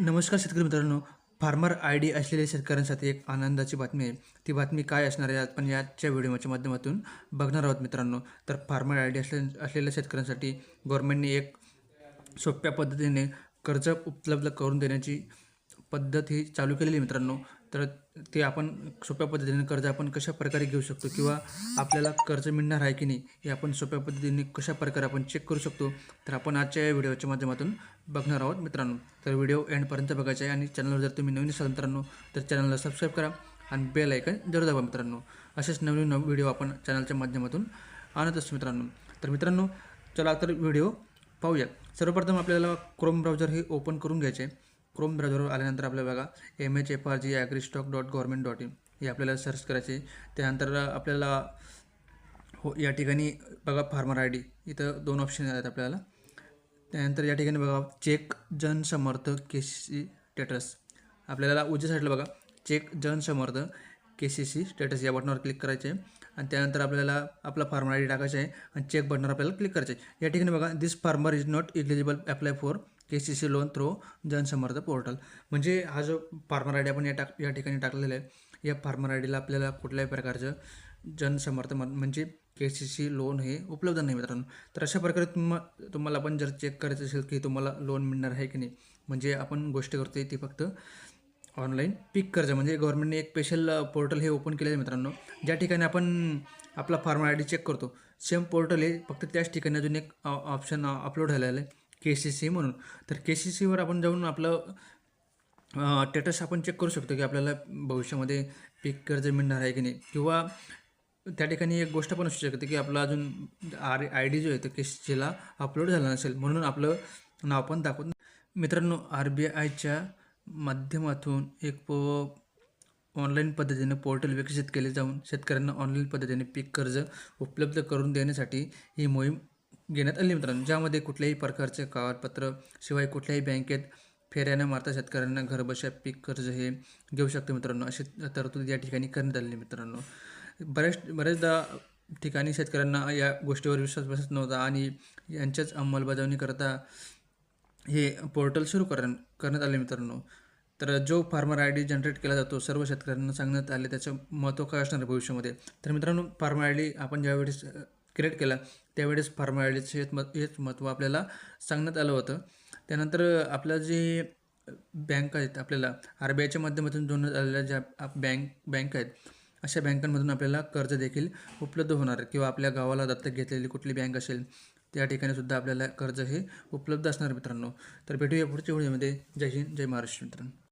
नमस्कार शेतकरी मित्रांनो. फार्मर आय डी असलेल्या शेतकऱ्यांसाठी एक आनंदाची बातमी आहे. ती बातमी काय असणार आहे आपण याच्या व्हिडिओच्या माध्यमातून बघणार आहोत मित्रांनो. तर फार्मर आय डी असले असलेल्या शेतकऱ्यांसाठी गव्हर्नमेंटने एक सोप्या पद्धतीने कर्ज उपलब्ध करून देण्याची पद्धत ही चालू केलेली आहे मित्रांनो. तर ते आपण सोप्या पद्धतीने कर्ज आपण कशा प्रकारे घेऊ शकतो किंवा आपल्याला कर्ज मिळणार आहे की नाही हे आपण सोप्या पद्धतीने कशा प्रकारे आपण चेक करू शकतो तर आपण आजच्या या व्हिडिओच्या माध्यमातून बघणार आहोत मित्रांनो. तर व्हिडिओ एंडपर्यंत बघायचा आहे आणि चॅनलवर जर तुम्ही नवीन असाल मित्रांनो तर चॅनलला सबस्क्राईब करा आणि बेल ऐकन जरूर दाबा मित्रांनो. असेच नवीन नवीन व्हिडिओ आपण चॅनलच्या माध्यमातून आणत असतो मित्रांनो. तर मित्रांनो चला तर व्हिडिओ पाहूया. सर्वप्रथम आपल्याला क्रोम ब्राउझर हे ओपन करून घ्यायचे क्रोम ब्राउझरवर आल्यानंतर आपल्याला बघा M H F R G agri stack dot government dot in हे आपल्याला सर्च करायचे. त्यानंतर आपल्याला हो या ठिकाणी बघा फार्मर आय डी इथं दोन ऑप्शन आहेत आपल्याला. त्यानंतर या ठिकाणी बघा check Jansamarth K C status आपल्याला उजव्या साईडला बघा check Jansamarth K C C status या बटनावर क्लिक करायचे. आणि त्यानंतर आपल्याला आपला फार्मर आय डी टाकायचा आहे. आणि चेक बटनावर आपल्याला क्लिक करायचे. या ठिकाणी बघा this farmer is not eligible apply for K C C loan through Jansamarth portal म्हणजे हा जो फार्मर आय डी आपण या टाक या ठिकाणी टाकलेला आहे या फार्मर आय डीला आपल्याला कुठल्याही प्रकारचं जनसमर्थ म्हणजे के सी सी लोन हे उपलब्ध नाही मित्रांनो. तर अशा प्रकारे तुम तुम्हाला पण जर चेक करायचं असेल की तुम्हाला लोन मिळणार आहे की नाही म्हणजे आपण गोष्ट करतोय ती फक्त ऑनलाईन पीक कर्ज म्हणजे गव्हर्नमेंटने एक स्पेशल पोर्टल हे ओपन केलेलं आहे मित्रांनो. ज्या ठिकाणी आपण आपला फार्मर आय डी चेक करतो सेम पोर्टल हे फक्त त्याच ठिकाणी अजून एक ऑप्शन अपलोड झालेलं आहे. के सी सी म्हणून. तर के सी सीवर आपण जाऊन आपलं स्टेटस आपण चेक करू शकतो की आपल्याला भविष्यामध्ये पीक कर्ज मिळणार आहे की नाही. किंवा त्या ठिकाणी एक गोष्ट पण असू शकते की आपला अजून आर आय डी जो आहे तो के सी सीला अपलोड झाला नसेल. म्हणून आपलं नाव पण दाखवत मित्रांनो आर बी आयच्या माध्यमातून एक प ऑनलाईन पद्धतीने पोर्टल विकसित केले जाऊन शेतकऱ्यांना ऑनलाईन पद्धतीने पीक कर्ज उपलब्ध करून देण्यासाठी ही मोहीम घेण्यात आली मित्रांनो ज्यामध्ये कुठल्याही प्रकारचे कागदपत्र शिवाय कुठल्याही बँकेत फेऱ्या न मारता शेतकऱ्यांना घरबशा पीक कर्ज हे घेऊ शकतो मित्रांनो. अशी तरतूद या ठिकाणी करण्यात आलेली मित्रांनो. बऱ्याच बऱ्याचदा ठिकाणी शेतकऱ्यांना या गोष्टीवर विश्वास बसत नव्हता आणि यांच्याच अंमलबजावणीकरता हे पोर्टल सुरू कर करण्यात आले मित्रांनो. तर जो फार्मर आय डी जनरेट केला जातो सर्व शेतकऱ्यांना सांगण्यात आले त्याचं महत्त्व काय असणार भविष्यामध्ये? तर मित्रांनो फार्मर आय डी आपण ज्यावेळेस क्रिएट केला त्यावेळेस फार्मर हेच मत हेच महत्त्व आपल्याला सांगण्यात आलं होतं. त्यानंतर आपल्या जे बँक आहेत आपल्याला आर बी आयच्या माध्यमातून जोडण्यात आलेल्या ज्या आप- बँक बँक आहेत अशा बँकांमधून आपल्याला कर्ज देखील उपलब्ध होणार किंवा आपल्या गावाला दत्तक घेतलेली कुठली बँक असेल त्या ठिकाणी सुद्धा आपल्याला कर्ज हे उपलब्ध असणार मित्रांनो. तर भेटूया पुढच्या व्हिडिओमध्ये. जय हिंद जय महाराष्ट्र मित्रांनो.